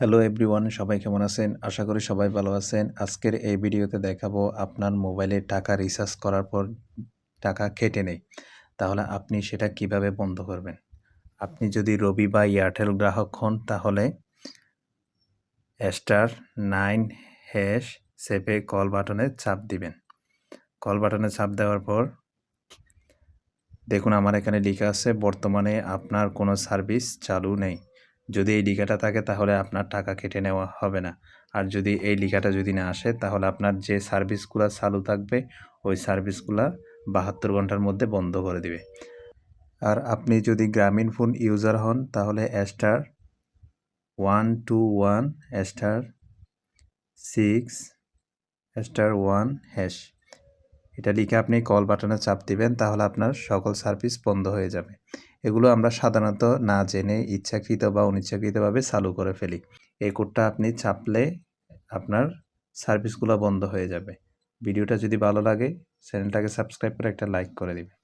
Hello everyone সবাই কেমন আছেন? আশা করি সবাই ভালো আছেন। আজকের এই ভিডিওতে দেখাবো আপনার মোবাইলে টাকা রিচার্জ করার পর টাকা কেটে নেই। তাহলে আপনি সেটা কীভাবে বন্ধ করবেন? আপনি যদি রবি বা এয়ারটেল গ্রাহক হন, তাহলে স্টার নাইন হ্যাশ সেভে কল বাটনে চাপ দিবেন। কল বাটনে চাপ দেওয়ার পর দেখুন, আমার এখানে লেখা আছে, বর্তমানে আপনার কোনো সার্ভিস চালু নেই। যদি এই লিখাটা থাকে, তাহলে আপনার টাকা কেটে নেওয়া হবে না। আর যদি এই লিখাটা যদি না আসে, তাহলে আপনার যে সার্ভিসগুলো চালু থাকবে, ওই সার্ভিসগুলো বাহাত্তর ঘণ্টার মধ্যে বন্ধ করে দিবে। আর আপনি যদি গ্রামীণ ফোন ইউজার হন, তাহলে star one two one, star six, star one hash. এটা লিখে আপনি কল বাটনে চাপ দিবেন, তাহলে আপনার সকল সার্ভিস বন্ধ হয়ে যাবে। এগুলো আমরা সাধারণত না জেনে ইচ্ছাকৃত বা অনিচ্ছাকৃতভাবে চালু করে ফেলি। এই কোডটা আপনি চাপলে আপনার সার্ভিসগুলো বন্ধ হয়ে যাবে। ভিডিওটা যদি ভালো লাগে, চ্যানেলটাকে সাবস্ক্রাইব করে একটা লাইক করে দিবেন।